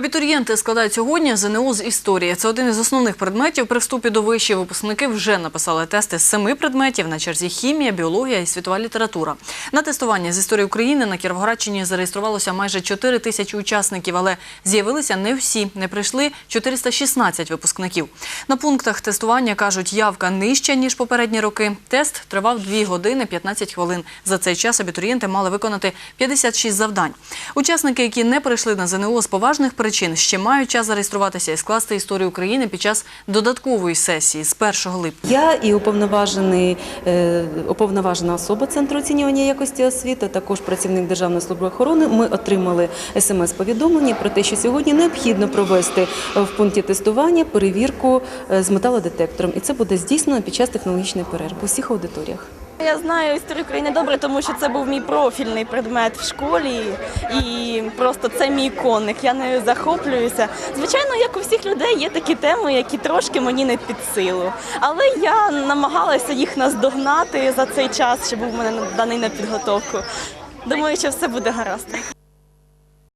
Абітурієнти складають сьогодні ЗНО з історії. Це один із основних предметів при вступі до вишів. Випускники вже написали тести з семи предметів на черзі хімія, біологія і світова література. На тестування з історії України на Кіровоградщині зареєструвалося майже 4 тисячі учасників, але з'явилися не всі. Не прийшли 416 випускників. На пунктах тестування кажуть, явка нижча ніж попередні роки. Тест тривав 2 години 15 хвилин. За цей час абітурієнти мали виконати 56 завдань. Учасники, які не прийшли на ЗНО з поважних причин, ще мають час зареєструватися і скласти історію України під час додаткової сесії з 1 липня. Я і уповноважений, е, уповноважена особа Центру оцінювання якості освіти, також працівник Державної служби охорони. Ми отримали смс-повідомлення про те, що сьогодні необхідно провести в пункті тестування перевірку е, з металодетектором. І це буде здійснено під час технологічної перерви у всіх аудиторіях. Я знаю історію України добре, тому що це був мій профільний предмет в школі, і просто це мій конник. Я нею захоплююся. Звичайно, як у всіх людей є такі теми, які трошки мені не під силу. Але я намагалася їх наздогнати за цей час, що був у мене даний на підготовку. Думаю, що все буде гаразд.